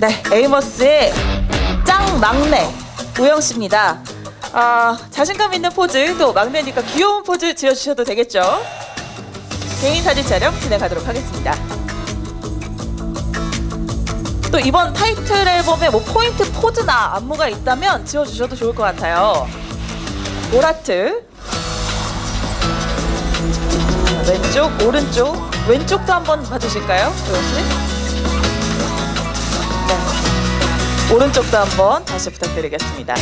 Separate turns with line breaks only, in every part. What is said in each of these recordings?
네, 에이머스의 짱 막내 우영 씨입니다. 아, 자신감 있는 포즈 또 막내니까 귀여운 포즈 지어주셔도 되겠죠? 개인 사진 촬영 진행하도록 하겠습니다. 또 이번 타이틀 앨범에 뭐 포인트 포즈나 안무가 있다면 지어주셔도 좋을 것 같아요. 보라트 자, 왼쪽 오른쪽 왼쪽도 한번 봐주실까요, 조영 씨? 오른쪽도 한번 다시 부탁드리겠습니다.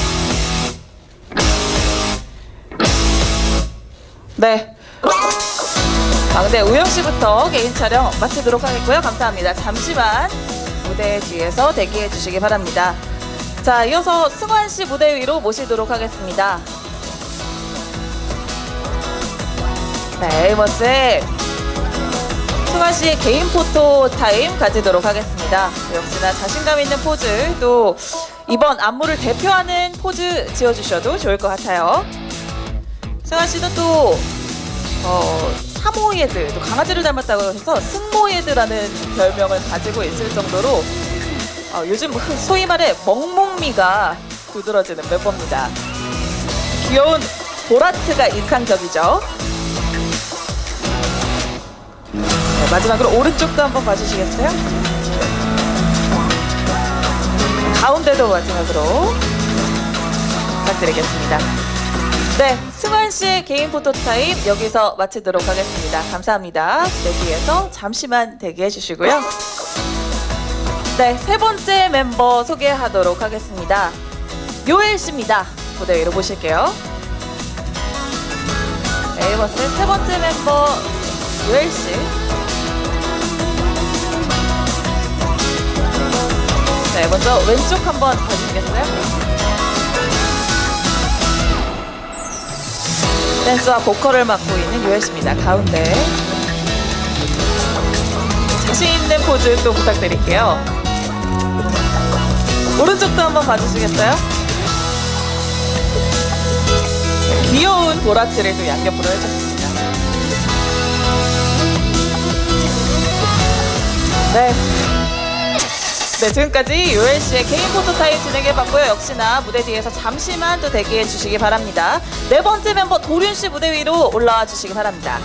네. 막내 우영 씨부터 개인 촬영 마치도록 하겠고요. 감사합니다. 잠시만 무대 뒤에서 대기해 주시기 바랍니다. 자, 이어서 승환 씨 무대 위로 모시도록 하겠습니다. 네, 에이머스 의 승환 씨의 개인 포토 타임 가지도록 하겠습니다. 역시나 자신감 있는 포즈 또 이번 안무를 대표하는 포즈 지어주셔도 좋을 것 같아요. 승환 씨는 또 어, 사모예드, 또 강아지를 닮았다고 해서 승모예드라는 별명을 가지고 있을 정도로 어, 요즘 소위 말해 멍멍미가 두드러지는 멤버입니다. 귀여운 보라트가 인상적이죠. 마지막으로 오른쪽도 한번 봐주시겠어요? 가운데도 마지막으로 부탁드리겠습니다. 네, 승환 씨의 개인 포토 타임 여기서 마치도록 하겠습니다. 감사합니다. 네, 뒤에서 잠시만 대기해 주시고요. 네, 세 번째 멤버 소개하도록 하겠습니다. 요엘 씨입니다. 무대 위로 모실게요. 에이버스의 세 번째 멤버 요엘 씨. 네, 먼저 왼쪽 한번 봐주시겠어요? 댄스와 보컬을 맡고 있는 요엘 씨입니다. 가운데 자신 있는 포즈 또 부탁드릴게요. 오른쪽도 한번 봐주시겠어요? 귀여운 보라트를 또 양옆으로 해줬습니다. 네. 네, 지금까지 씨의 개인 포토 타임 진행해봤고요. 역시나 무대 뒤에서 잠시만 또 대기해 주시기 바랍니다. 네 번째 멤버 도륜 씨 무대 위로 올라와 주시기 바랍니다.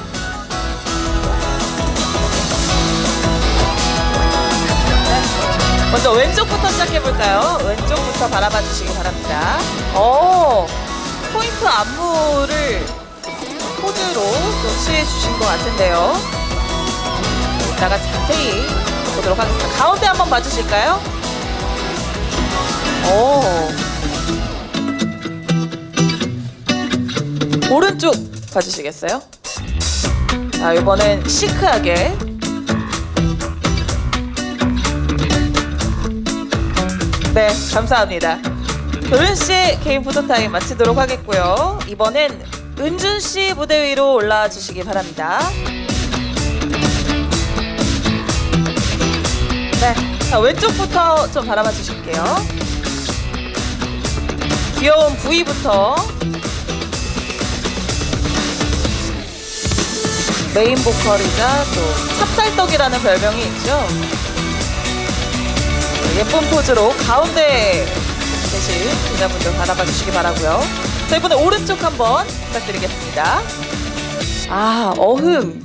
네. 먼저 왼쪽부터 시작해볼까요? 왼쪽부터 바라봐 주시기 바랍니다. 오, 포인트 안무를 포즈로 또 취해 주신 것 같은데요. 이따가 자세히 보도록 하겠습니다. 가운데 한번 봐주실까요? 오. 오른쪽 봐주시겠어요? 자, 이번엔 시크하게. 네, 감사합니다. 도른 씨 개인 포토타임 마치도록 하겠고요. 이번엔 은준 씨 무대 위로 올라와 주시기 바랍니다. 네. 자, 왼쪽부터 좀 바라봐 주실게요. 귀여운 부위부터 메인 보컬이자 또 찹쌀떡이라는 별명이 있죠. 네, 예쁜 포즈로 가운데 계신 기자분들 바라봐 주시기 바라고요. 자, 이번에 오른쪽 한번 부탁드리겠습니다. 아, 어흥.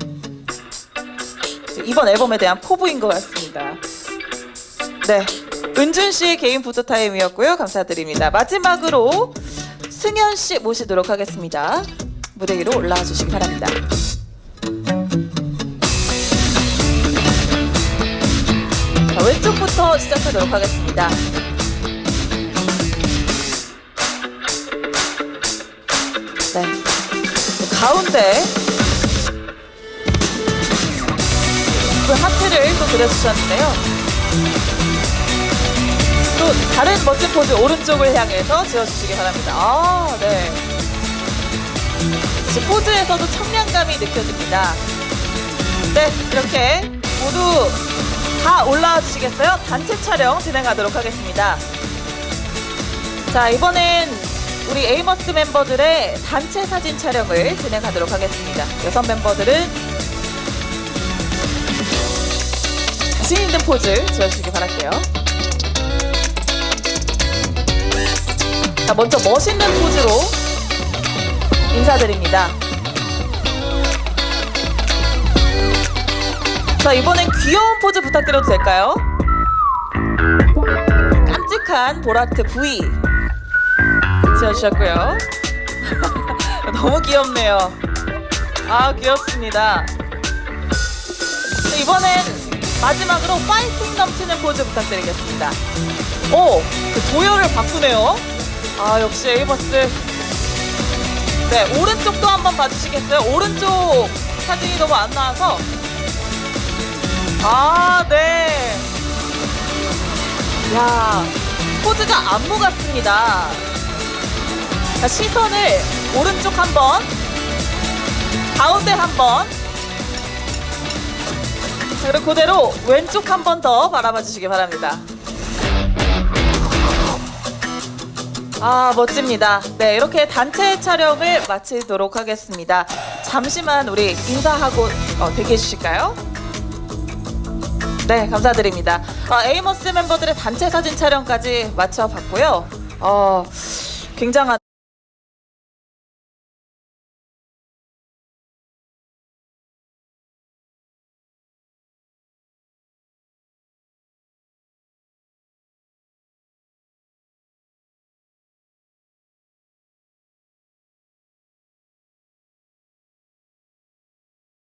이번 앨범에 대한 포부인 것 같습니다. 네. 은준 씨의 개인 포토 타임이었고요. 감사드립니다. 마지막으로 승현 씨 모시도록 하겠습니다. 무대 위로 올라와 주시기 바랍니다. 자, 왼쪽부터 시작하도록 하겠습니다. 네. 가운데 그 하트를 또 그려주셨는데요. 또 다른 멋진 포즈 오른쪽을 향해서 지어주시기 바랍니다. 아, 네. 지금 포즈에서도 청량감이 느껴집니다. 네, 이렇게 모두 다 올라와 주시겠어요? 단체 촬영 진행하도록 하겠습니다. 자, 이번엔 우리 에이머스 멤버들의 단체 사진 촬영을 진행하도록 하겠습니다. 여성 멤버들은 자신 있는 포즈 지어주시기 바랄게요. 자, 먼저 멋있는 포즈로 인사드립니다. 자, 이번엔 귀여운 포즈 부탁드려도 될까요? 깜찍한 보라트 V 지어주셨고요. 너무 귀엽네요. 아, 귀엽습니다. 자, 이번엔 마지막으로 파이팅 넘치는 포즈 부탁드리겠습니다. 오, 그 도열을 바꾸네요. 아, 역시 에이버스. 네, 오른쪽도 한번 봐주시겠어요? 오른쪽 사진이 너무 안 나와서. 아, 네. 야, 포즈가 안무 같습니다. 자, 시선을 오른쪽 한 번, 가운데 한 번, 자, 그리고 그대로 왼쪽 한 번 더 바라봐 주시기 바랍니다. 아, 멋집니다. 네, 이렇게 단체 촬영을 마치도록 하겠습니다. 잠시만 우리 인사하고 어, 대기해 주실까요? 네, 감사드립니다. 아, 에이머스 멤버들의 단체 사진 촬영까지 마쳐봤고요. 어, 굉장한